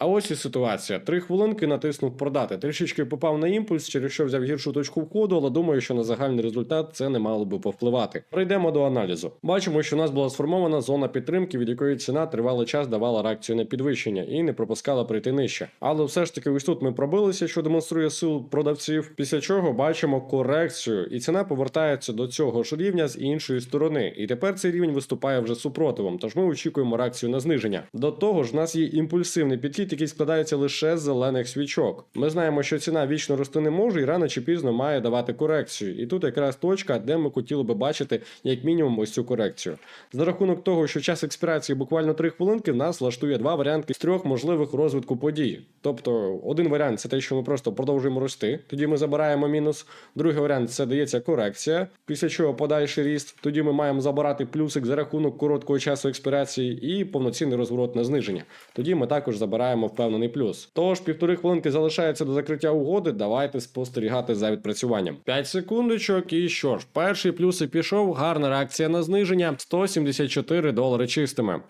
А ось і ситуація. Три хвилинки натиснув продати. Трішечки попав на імпульс, через що взяв гіршу точку входу, але думаю, що на загальний результат це не мало би повпливати. Прийдемо до аналізу. Бачимо, що у нас була сформована зона підтримки, від якої ціна тривалий час давала реакцію на підвищення і не пропускала прийти нижче. Але все ж таки, ось тут ми пробилися, що демонструє силу продавців. Після чого бачимо корекцію, і ціна повертається до цього ж рівня з іншої сторони. І тепер цей рівень виступає вже супротивом. Тож ми очікуємо реакцію на зниження. До того ж, в нас є імпульсивний підхід, який складається лише з зелених свічок. Ми знаємо, що ціна вічно рости не може і рано чи пізно має давати корекцію. І тут якраз точка, де ми хотіли би бачити як мінімум ось цю корекцію. За рахунок того, що час експірації буквально 3 хвилинки, в нас влаштує два варіанти з трьох можливих розвитку подій. Тобто, один варіант це те, що ми просто продовжуємо рости, тоді ми забираємо мінус. Другий варіант це дається корекція, після чого подальший ріст. Тоді ми маємо забирати плюсик за рахунок короткого часу експірації і повноцінний розворот на зниження. Тоді ми також забираємо впевнений плюс. Тож півтори хвилинки залишається до закриття угоди. Давайте спостерігати за відпрацюванням. 5 секундочок, і що ж, перший плюс і пішов. Гарна реакція на зниження 174 долари чистими.